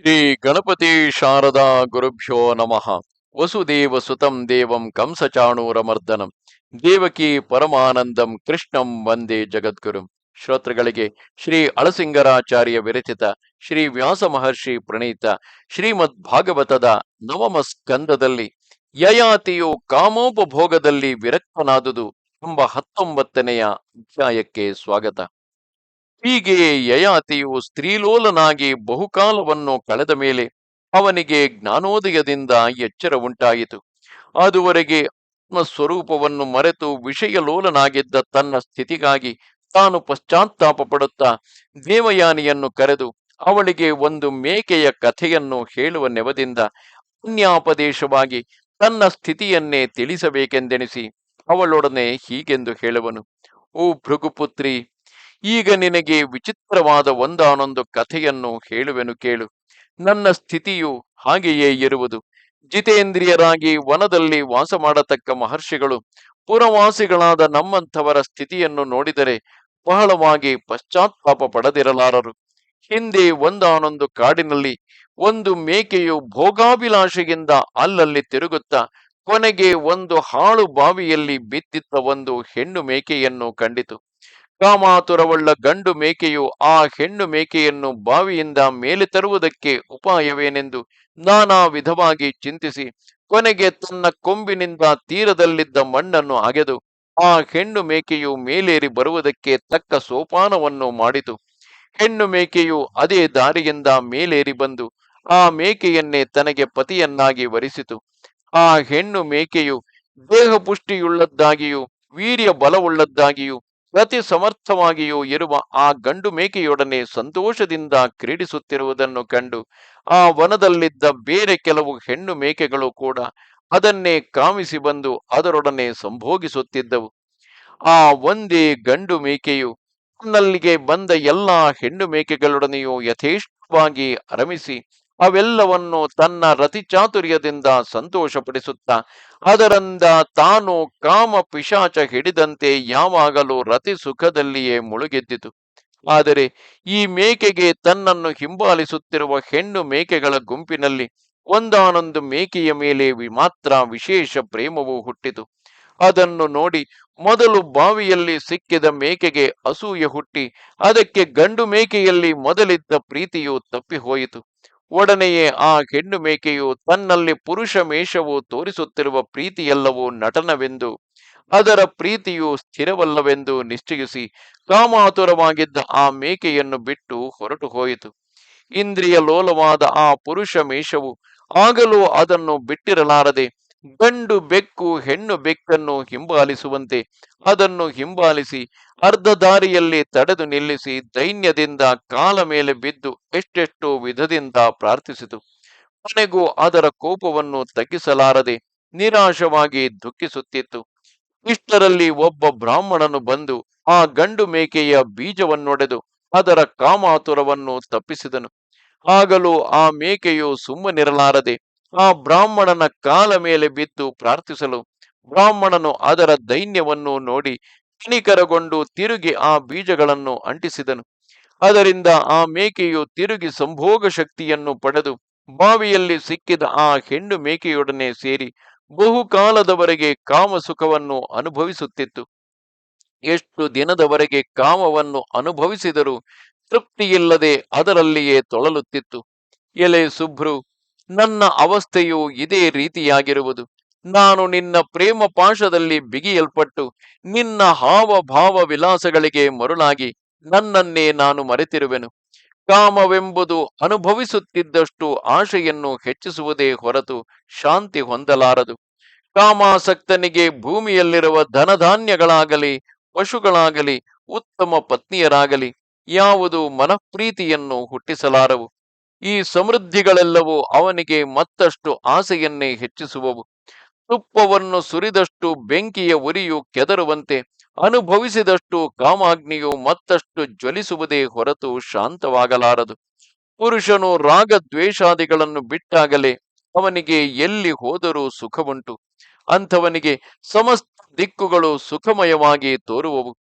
ಶ್ರೀ ಗಣಪತಿ ಶಾರದಾ ಗುರುಭ್ಯೋ ನಮಃ. ವಸುದೇವ ಸುತಂ ದೇವಂ ಕಂಸಚಾಣೂರಮರ್ದನಂ. ದೇವಕಿ ಪರಮಾನಂದಂ ಕೃಷ್ಣಂ ವಂದೇ ಜಗದ್ಗುರು. ಶ್ರೋತೃಗಳಿಗೆ ಶ್ರೀ ಅಳಸಿಂಗರಾಚಾರ್ಯ ವಿರಚಿತ ಶ್ರೀ ವ್ಯಾಸ ಮಹರ್ಷಿ ಪ್ರಣೀತ ಶ್ರೀಮದ್ ಭಾಗವತದ ನವಮ ಸ್ಕಂದದಲ್ಲಿ ಯಯಾತಿಯು ಕಾಮೋಪಭೋಗದಲ್ಲಿ ವಿರಕ್ತನಾದುದು ಎಂಬ ಹತ್ತೊಂಬತ್ತನೆಯ ಅಧ್ಯಾಯಕ್ಕೆ ಸ್ವಾಗತ. ಹೀಗೆ ಯಯಾತಿಯು ಸ್ತ್ರೀಲೋಲನಾಗಿ ಬಹುಕಾಲವನ್ನು ಕಳೆದ ಮೇಲೆ ಅವನಿಗೆ ಜ್ಞಾನೋದಯದಿಂದ ಎಚ್ಚರ ಉಂಟಾಯಿತು. ಅದುವರೆಗೆ ಆತ್ಮಸ್ವರೂಪವನ್ನು ಮರೆತು ವಿಷಯಲೋಲನಾಗಿದ್ದ ತನ್ನ ಸ್ಥಿತಿಗಾಗಿ ತಾನು ಪಶ್ಚಾತ್ತಾಪ ಪಡುತ್ತಾ ದೇವಯಾನಿಯನ್ನು ಕರೆದು ಅವಳಿಗೆ ಒಂದು ಮೇಕೆಯ ಕಥೆಯನ್ನು ಹೇಳುವ ನೆವದಿಂದ ಅನ್ಯಾಪದೇಶವಾಗಿ ತನ್ನ ಸ್ಥಿತಿಯನ್ನೇ ತಿಳಿಸಬೇಕೆಂದೆಣಿಸಿ ಅವಳೊಡನೆ ಹೀಗೆಂದು ಹೇಳುವನು, ಓ ಭೃಗುಪುತ್ರಿ ಈಗ ನಿನಗೆ ವಿಚಿತ್ರವಾದ ಒಂದಾನೊಂದು ಕಥೆಯನ್ನು ಹೇಳುವೆನು ಕೇಳು. ನನ್ನ ಸ್ಥಿತಿಯು ಹಾಗೆಯೇ ಇರುವುದು. ಜಿತೇಂದ್ರಿಯರಾಗಿ ವನದಲ್ಲಿ ವಾಸ ಮಾಡತಕ್ಕ ಮಹರ್ಷಿಗಳು ಪುರವಾಸಿಗಳಾದ ನಮ್ಮಂಥವರ ಸ್ಥಿತಿಯನ್ನು ನೋಡಿದರೆ ಬಹಳವಾಗಿ ಪಶ್ಚಾತ್ತಾಪ ಪಡೆದಿರಲಾರರು. ಹಿಂದೆ ಒಂದಾನೊಂದು ಕಾಡಿನಲ್ಲಿ ಒಂದು ಮೇಕೆಯು ಭೋಗಾಭಿಲಾಷೆಯಿಂದ ಅಲ್ಲಲ್ಲಿ ತಿರುಗುತ್ತಾ ಕೊನೆಗೆ ಒಂದು ಹಾಳು ಬಾವಿಯಲ್ಲಿ ಬಿದ್ದಿದ್ದ ಒಂದು ಹೆಣ್ಣು ಮೇಕೆಯನ್ನು ಕಂಡಿತು. ಕಾಮಾತುರವುಳ್ಳ ಗಂಡು ಮೇಕೆಯು ಆ ಹೆಣ್ಣು ಮೇಕೆಯನ್ನು ಬಾವಿಯಿಂದ ಮೇಲೆ ತರುವುದಕ್ಕೆ ಉಪಾಯವೇನೆಂದು ನಾನಾ ವಿಧವಾಗಿ ಚಿಂತಿಸಿ ಕೊನೆಗೆ ತನ್ನ ಕೊಂಬಿನಿಂದ ತೀರದಲ್ಲಿದ್ದ ಮಣ್ಣನ್ನು ಅಗೆದು ಆ ಹೆಣ್ಣು ಮೇಕೆಯು ಮೇಲೇರಿ ಬರುವುದಕ್ಕೆ ತಕ್ಕ ಸೋಪಾನವನ್ನು ಮಾಡಿತು. ಹೆಣ್ಣು ಮೇಕೆಯು ಅದೇ ದಾರಿಯಿಂದ ಮೇಲೇರಿ ಬಂದು ಆ ಮೇಕೆಯನ್ನೇ ತನಗೆ ಪತಿಯನ್ನಾಗಿ ವರಿಸಿತು. ಆ ಹೆಣ್ಣು ಮೇಕೆಯು ದೇಹ ಪುಷ್ಟಿಯುಳ್ಳದ್ದಾಗಿಯೂ ವೀರ್ಯ ಬಲವುಳ್ಳದ್ದಾಗಿಯೂ ಅತಿ ಸಮರ್ಥವಾಗಿಯೂ ಇರುವ ಆ ಗಂಡು ಮೇಕೆಯೊಡನೆ ಸಂತೋಷದಿಂದ ಕ್ರೀಡಿಸುತ್ತಿರುವುದನ್ನು ಕಂಡು ಆ ವನದಲ್ಲಿದ್ದ ಬೇರೆ ಕೆಲವು ಹೆಣ್ಣು ಮೇಕೆಗಳು ಕೂಡ ಅದನ್ನೇ ಕಾಮಿಸಿ ಬಂದು ಅದರೊಡನೆ ಸಂಭೋಗಿಸುತ್ತಿದ್ದವು. ಆ ಒಂದೇ ಗಂಡು ಮೇಕೆಯು ನಲ್ಲಿಗೆ ಬಂದ ಎಲ್ಲಾ ಹೆಣ್ಣು ಮೇಕೆಗಳೊಡನೆಯೂ ಯಥೇಷ್ಟವಾಗಿ ಅರಮಿಸಿ ಅವೆಲ್ಲವನ್ನು ತನ್ನ ರತಿಚಾತುರ್ಯದಿಂದ ಸಂತೋಷಪಡಿಸುತ್ತ, ಅದರಿಂದ ತಾನು ಕಾಮ ಪಿಶಾಚ ಹಿಡಿದಂತೆ ಯಾವಾಗಲೂ ರತಿ ಸುಖದಲ್ಲಿಯೇ ಮುಳುಗೆದ್ದಿತು. ಆದರೆ ಈ ಮೇಕೆಗೆ ತನ್ನನ್ನು ಹಿಂಬಾಲಿಸುತ್ತಿರುವ ಹೆಣ್ಣು ಮೇಕೆಗಳ ಗುಂಪಿನಲ್ಲಿ ಒಂದಾನೊಂದು ಮೇಕೆಯ ಮೇಲೆ ಮಾತ್ರ ವಿಶೇಷ ಪ್ರೇಮವು ಹುಟ್ಟಿತು. ಅದನ್ನು ನೋಡಿ ಮೊದಲು ಬಾವಿಯಲ್ಲಿ ಸಿಕ್ಕಿದ ಮೇಕೆಗೆ ಅಸೂಯೆ ಹುಟ್ಟಿ, ಅದಕ್ಕೆ ಗಂಡು ಮೇಕೆಯಲ್ಲಿ ಮೊದಲಿದ್ದ ಪ್ರೀತಿಯು ತಪ್ಪಿ ಹೋಯಿತು ಒಡನೆಯೇ ಆ ಹೆಣ್ಣು ಮೇಕೆಯು ತನ್ನಲ್ಲಿ ಪುರುಷ ಮೇಷವು ತೋರಿಸುತ್ತಿರುವ ಪ್ರೀತಿಯೆಲ್ಲವೂ ನಟನವೆಂದು, ಅದರ ಪ್ರೀತಿಯು ಸ್ಥಿರವಲ್ಲವೆಂದು ನಿಶ್ಚಯಿಸಿ ಕಾಮಾತುರವಾಗಿದ್ದ ಆ ಮೇಕೆಯನ್ನು ಬಿಟ್ಟು ಹೊರಟು ಹೋಯಿತು. ಇಂದ್ರಿಯ ಲೋಲವಾದ ಆ ಪುರುಷ ಮೇಷವು ಆಗಲೂ ಅದನ್ನು ಬಿಟ್ಟಿರಲಾರದೆ ಗಂಡು ಬೆಕ್ಕು, ಹೆಣ್ಣು ಬೆಕ್ಕನ್ನು ಹಿಂಬಾಲಿಸುವಂತೆ ಅದನ್ನು ಹಿಂಬಾಲಿಸಿ ಅರ್ಧ ದಾರಿಯಲ್ಲಿ ತಡೆದು ನಿಲ್ಲಿಸಿ ದೈನ್ಯದಿಂದ ಕಾಲ ಮೇಲೆ ಬಿದ್ದು ಎಷ್ಟೆಷ್ಟು ವಿಧದಿಂದ ಪ್ರಾರ್ಥಿಸಿತು. ಕೊನೆಗೂ ಅದರ ಕೋಪವನ್ನು ತಗ್ಗಿಸಲಾರದೆ ನಿರಾಶವಾಗಿ ದುಃಖಿಸುತ್ತಿತ್ತು. ಇಷ್ಟರಲ್ಲಿ ಒಬ್ಬ ಬ್ರಾಹ್ಮಣನು ಬಂದು ಆ ಗಂಡು ಮೇಕೆಯ ಬೀಜವನ್ನೊಡೆದು ಅದರ ಕಾಮಾತುರವನ್ನು ತಪ್ಪಿಸಿದನು. ಆಗಲೂ ಆ ಮೇಕೆಯು ಸುಮ್ಮನಿರಲಾರದೆ ಆ ಬ್ರಾಹ್ಮಣನ ಕಾಲ ಮೇಲೆ ಬಿದ್ದು ಪ್ರಾರ್ಥಿಸಲು ಬ್ರಾಹ್ಮಣನು ಅದರ ದೈನ್ಯವನ್ನು ನೋಡಿ ಕನಿಕರಗೊಂಡು ತಿರುಗಿ ಆ ಬೀಜಗಳನ್ನು ಅಂಟಿಸಿದನು. ಅದರಿಂದ ಆ ಮೇಕೆಯು ತಿರುಗಿ ಸಂಭೋಗ ಶಕ್ತಿಯನ್ನು ಪಡೆದು ಬಾವಿಯಲ್ಲಿ ಸಿಕ್ಕಿದ ಆ ಹೆಣ್ಣು ಮೇಕೆಯೊಡನೆ ಸೇರಿ ಬಹುಕಾಲದವರೆಗೆ ಕಾಮಸುಖವನ್ನು ಅನುಭವಿಸುತ್ತಿತ್ತು. ಎಷ್ಟು ದಿನದವರೆಗೆ ಕಾಮವನ್ನು ಅನುಭವಿಸಿದರೂ ತೃಪ್ತಿಯಿಲ್ಲದೆ ಅದರಲ್ಲಿಯೇ ತೊಳಲುತ್ತಿತ್ತು. ಎಲೆ ಸುಭ್ರು ನನ್ನ ಅವಸ್ಥೆಯು ಇದೇ ರೀತಿಯಾಗಿರುವುದು. ನಾನು ನಿನ್ನ ಪ್ರೇಮ ಪಾಶದಲ್ಲಿ ಬಿಗಿಯಲ್ಪಟ್ಟು ನಿನ್ನ ಹಾವಭಾವ ವಿಲಾಸಗಳಿಗೆ ಮರುಳಾಗಿ ನನ್ನನ್ನೇ ನಾನು ಮರೆತಿರುವೆನು. ಕಾಮವೆಂಬುದು ಅನುಭವಿಸುತ್ತಿದ್ದಷ್ಟು ಆಶೆಯನ್ನು ಹೆಚ್ಚಿಸುವುದೇ ಹೊರತು ಶಾಂತಿ ಹೊಂದಲಾರದು. ಕಾಮಾಸಕ್ತನಿಗೆ ಭೂಮಿಯಲ್ಲಿರುವ ಧನಧಾನ್ಯಗಳಾಗಲಿ, ಪಶುಗಳಾಗಲಿ, ಉತ್ತಮ ಪತ್ನಿಯರಾಗಲಿ, ಯಾವುದು ಮನಃಪ್ರೀತಿಯನ್ನು ಹುಟ್ಟಿಸಲಾರವು. ಈ ಸಮೃದ್ಧಿಗಳೆಲ್ಲವೂ ಅವನಿಗೆ ಮತ್ತಷ್ಟು ಆಸೆಯನ್ನೇ ಹೆಚ್ಚಿಸುವವು. ತುಪ್ಪವನ್ನು ಸುರಿದಷ್ಟು ಬೆಂಕಿಯ ಉರಿಯು ಕೆದರುವಂತೆ ಅನುಭವಿಸಿದಷ್ಟು ಕಾಮಾಗ್ನಿಯು ಮತ್ತಷ್ಟು ಜ್ವಲಿಸುವುದೇ ಹೊರತು ಶಾಂತವಾಗಲಾರದು. ಪುರುಷನು ರಾಗದ್ವೇಷಾದಿಗಳನ್ನು ಬಿಟ್ಟಾಗಲೇ ಅವನಿಗೆ ಎಲ್ಲಿ ಹೋದರೂ ಸುಖವುಂಟು. ಅಂಥವನಿಗೆ ಸಮಸ್ತ ದಿಕ್ಕುಗಳು ಸುಖಮಯವಾಗಿ ತೋರುವವು.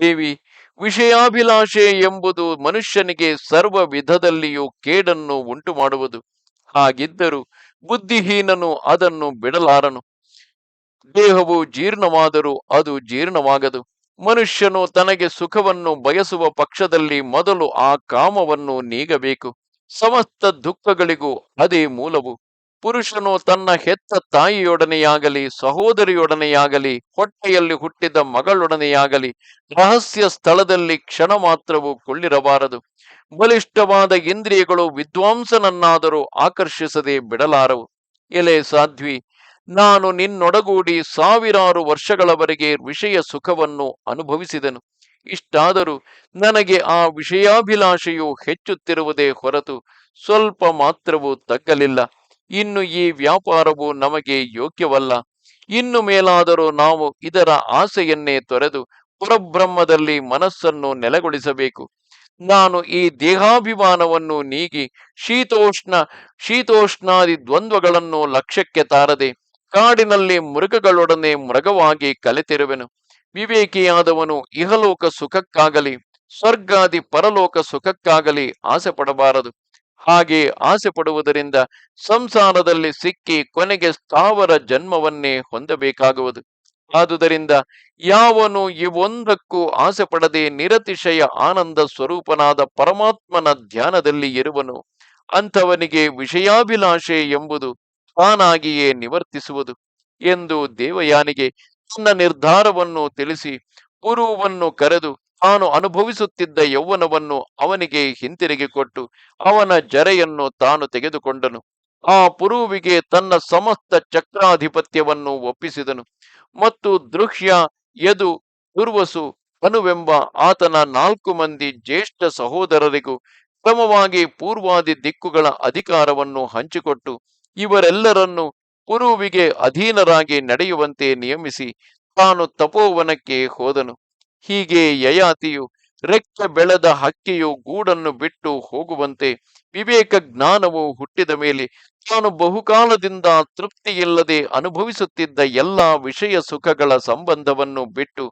ದೇವಿ ವಿಷಯಾಭಿಲಾಷೆ ಎಂಬುದು ಮನುಷ್ಯನಿಗೆ ಸರ್ವ ವಿಧದಲ್ಲಿಯೂ ಕೇಡನ್ನು ಉಂಟು ಮಾಡುವುದು ಹಾಗಿದ್ದರೂ ಬುದ್ಧಿಹೀನನು ಅದನ್ನು ಬಿಡಲಾರನು. ದೇಹವು ಜೀರ್ಣವಾದರೂ ಅದು ಜೀರ್ಣವಾಗದು. ಮನುಷ್ಯನು ತನಗೆ ಸುಖವನ್ನು ಬಯಸುವ ಪಕ್ಷದಲ್ಲಿ ಮೊದಲು ಆ ಕಾಮವನ್ನು ನೀಗಬೇಕು. ಸಮಸ್ತ ದುಃಖಗಳಿಗೂ ಅದೇ ಮೂಲವು. ಪುರುಷನು ತನ್ನ ಹೆತ್ತ ತಾಯಿಯೊಡನೆಯಾಗಲಿ, ಸಹೋದರಿಯೊಡನೆಯಾಗಲಿ, ಹೊಟ್ಟೆಯಲ್ಲಿ ಹುಟ್ಟಿದ ಮಗಳೊಡನೆಯಾಗಲಿ, ರಹಸ್ಯ ಸ್ಥಳದಲ್ಲಿ ಕ್ಷಣ ಮಾತ್ರವೂ ಕೊಳ್ಳಿರಬಾರದು. ಬಲಿಷ್ಠವಾದ ಇಂದ್ರಿಯಗಳು ವಿದ್ವಾಂಸನನ್ನಾದರೂ ಆಕರ್ಷಿಸದೆ ಬಿಡಲಾರವು. ಎಲೆ ಸಾಧ್ವಿ, ನಾನು ನಿನ್ನೊಡಗೂಡಿ ಸಾವಿರಾರು ವರ್ಷಗಳವರೆಗೆ ವಿಷಯ ಸುಖವನ್ನು ಅನುಭವಿಸಿದನು. ಇಷ್ಟಾದರೂ ನನಗೆ ಆ ವಿಷಯಾಭಿಲಾಷೆಯು ಹೆಚ್ಚುತ್ತಿರುವುದೇ ಹೊರತು ಸ್ವಲ್ಪ ಮಾತ್ರವೂ ತಗ್ಗಲಿಲ್ಲ. ಇನ್ನು ಈ ವ್ಯಾಪಾರವು ನಮಗೆ ಯೋಗ್ಯವಲ್ಲ. ಇನ್ನು ಮೇಲಾದರೂ ನಾವು ಇದರ ಆಸೆಯನ್ನೇ ತೊರೆದು ಪರಬ್ರಹ್ಮದಲ್ಲಿ ಮನಸ್ಸನ್ನು ನೆಲೆಗೊಳಿಸಬೇಕು. ನಾನು ಈ ದೇಹಾಭಿಮಾನವನ್ನು ನೀಗಿ ಶೀತೋಷ್ಣ, ಶೀತೋಷ್ಣಾದಿ ದ್ವಂದ್ವಗಳನ್ನು ಲಕ್ಷ್ಯಕ್ಕೆ ತಾರದೆ ಕಾಡಿನಲ್ಲಿ ಮೃಗಗಳೊಡನೆ ಮೃಗವಾಗಿ ಕಲೆತಿರುವೆನು. ವಿವೇಕಿಯಾದವನು ಇಹಲೋಕ ಸುಖಕ್ಕಾಗಲಿ, ಸ್ವರ್ಗಾದಿ ಪರಲೋಕ ಸುಖಕ್ಕಾಗಲಿ ಆಸೆ ಪಡಬಾರದು ಹಾಗೆ ಆಸೆ ಪಡುವುದರಿಂದ ಸಂಸಾರದಲ್ಲಿ ಸಿಕ್ಕಿ ಕೊನೆಗೆ ಸ್ಥಾವರ ಜನ್ಮವನ್ನೇ ಹೊಂದಬೇಕಾಗುವುದು. ಆದುದರಿಂದ ಯಾವನು ಇವೊಂದಕ್ಕೂ ಆಸೆ ಪಡದೆ ನಿರತಿಶಯ ಆನಂದ ಸ್ವರೂಪನಾದ ಪರಮಾತ್ಮನ ಧ್ಯಾನದಲ್ಲಿ ಇರುವನು, ಅಂಥವನಿಗೆ ವಿಷಯಾಭಿಲಾಷೆ ಎಂಬುದು ತಾನಾಗಿಯೇ ನಿವರ್ತಿಸುವುದು ಎಂದು ದೇವಯಾನಿಗೆ ತನ್ನ ನಿರ್ಧಾರವನ್ನು ತಿಳಿಸಿ ಪುರುವನ್ನು ಕರೆದು ತಾನು ಅನುಭವಿಸುತ್ತಿದ್ದ ಯೌವನವನ್ನು ಅವನಿಗೆ ಹಿಂತಿರುಗಿ ಕೊಟ್ಟು ಅವನ ಜರೆಯನ್ನು ತಾನು ತೆಗೆದುಕೊಂಡನು. ಆ ಪುರುವಿಗೆ ತನ್ನ ಸಮಸ್ತ ಚಕ್ರಾಧಿಪತ್ಯವನ್ನು ಒಪ್ಪಿಸಿದನು ಮತ್ತು ದೃಶ್ಯ ಯದು ದುರ್ವಸು ಅನುವೆಂಬ ಆತನ ನಾಲ್ಕು ಮಂದಿ ಜ್ಯೇಷ್ಠ ಸಹೋದರರಿಗೂ ಕ್ರಮವಾಗಿ ಪೂರ್ವಾದಿ ದಿಕ್ಕುಗಳ ಅಧಿಕಾರವನ್ನು ಹಂಚಿಕೊಟ್ಟು ಇವರೆಲ್ಲರನ್ನು ಪುರುವಿಗೆ ಅಧೀನರಾಗಿ ನಡೆಯುವಂತೆ ನಿಯಮಿಸಿ ತಾನು ತಪೋವನಕ್ಕೆ ಹೋದನು. ಹೀಗೆ ಯಯಾತಿಯು ರೆಕ್ಕ ಬೆಳೆದ ಹಕ್ಕಿಯು ಗೂಡನ್ನು ಬಿಟ್ಟು ಹೋಗುವಂತೆ ವಿವೇಕ ಜ್ಞಾನವು ಹುಟ್ಟಿದ ಮೇಲೆ ತಾನು ಬಹುಕಾಲದಿಂದ ತೃಪ್ತಿಯಿಲ್ಲದೆ ಅನುಭವಿಸುತ್ತಿದ್ದ ಎಲ್ಲಾ ವಿಷಯ ಸುಖಗಳ ಸಂಬಂಧವನ್ನು ಬಿಟ್ಟು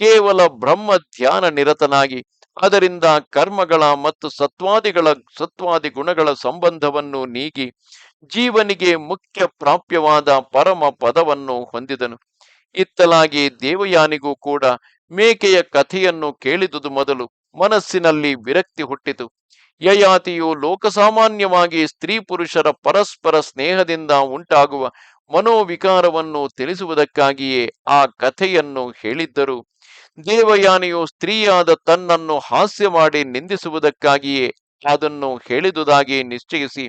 ಕೇವಲ ಬ್ರಹ್ಮ ಧ್ಯಾನ ನಿರತನಾಗಿ ಅದರಿಂದ ಕರ್ಮಗಳ ಮತ್ತು ಸತ್ವಾದಿಗಳ ಸತ್ವಾದಿ ಗುಣಗಳ ಸಂಬಂಧವನ್ನು ನೀಗಿ ಜೀವನಿಗೆ ಮುಖ್ಯ ಪ್ರಾಪ್ಯವಾದ ಪರಮ ಪದವನ್ನು ಹೊಂದಿದನು. ಇತ್ತಲಾಗಿ ದೇವಯಾನಿಗೂ ಕೂಡ ಮೇಕೆಯ ಕಥೆಯನ್ನು ಕೇಳಿದುದು ಮೊದಲು ಮನಸ್ಸಿನಲ್ಲಿ ವಿರಕ್ತಿ ಹುಟ್ಟಿತು. ಯಯಾತಿಯು ಲೋಕಸಾಮಾನ್ಯವಾಗಿ ಸ್ತ್ರೀ ಪುರುಷರ ಪರಸ್ಪರ ಸ್ನೇಹದಿಂದ ಉಂಟಾಗುವ ಮನೋವಿಕಾರವನ್ನು ತಿಳಿಸುವುದಕ್ಕಾಗಿಯೇ ಆ ಕಥೆಯನ್ನು ಹೇಳಿದ್ದರು. ದೇವಯಾನಿಯು ಸ್ತ್ರೀಯಾದ ತನ್ನನ್ನು ಹಾಸ್ಯ ಮಾಡಿ ನಿಂದಿಸುವುದಕ್ಕಾಗಿಯೇ ಅದನ್ನು ಹೇಳಿದುದಾಗಿ ನಿಶ್ಚಯಿಸಿ,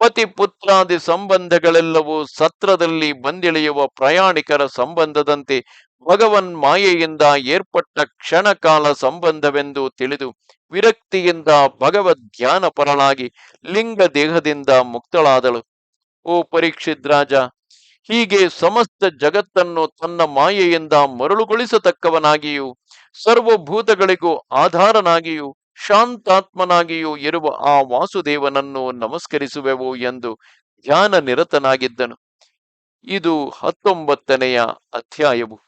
ಪತಿ ಪುತ್ರಾದಿ ಸಂಬಂಧಗಳೆಲ್ಲವೂ ಸತ್ರದಲ್ಲಿ ಬಂದಿಳಿಯುವ ಪ್ರಯಾಣಿಕರ ಸಂಬಂಧದಂತೆ ಭಗವನ್ ಮಾಯೆಯಿಂದ ಏರ್ಪಟ್ಟ ಕ್ಷಣಕಾಲ ಸಂಬಂಧವೆಂದು ತಿಳಿದು ವಿರಕ್ತಿಯಿಂದ ಭಗವದ್ ಧ್ಯಾನ ಪರಳಾಗಿ ಲಿಂಗ ದೇಹದಿಂದ ಮುಕ್ತಳಾದಳು. ಓ ಪರೀಕ್ಷಿತ್ ರಾಜ, ಹೀಗೆ ಸಮಸ್ತ ಜಗತ್ತನ್ನು ತನ್ನ ಮಾಯೆಯಿಂದ ಮರಳುಗೊಳಿಸತಕ್ಕವನಾಗಿಯೂ, ಸರ್ವಭೂತಗಳಿಗೂ ಆಧಾರನಾಗಿಯೂ, ಶಾಂತಾತ್ಮನಾಗಿಯೂ ಇರುವ ಆ ವಾಸುದೇವನನ್ನು ನಮಸ್ಕರಿಸುವೆವು ಎಂದು ಧ್ಯಾನ ನಿರತನಾಗಿದ್ದನು ಇದು ಹತ್ತೊಂಬತ್ತನೆಯ ಅಧ್ಯಾಯವು.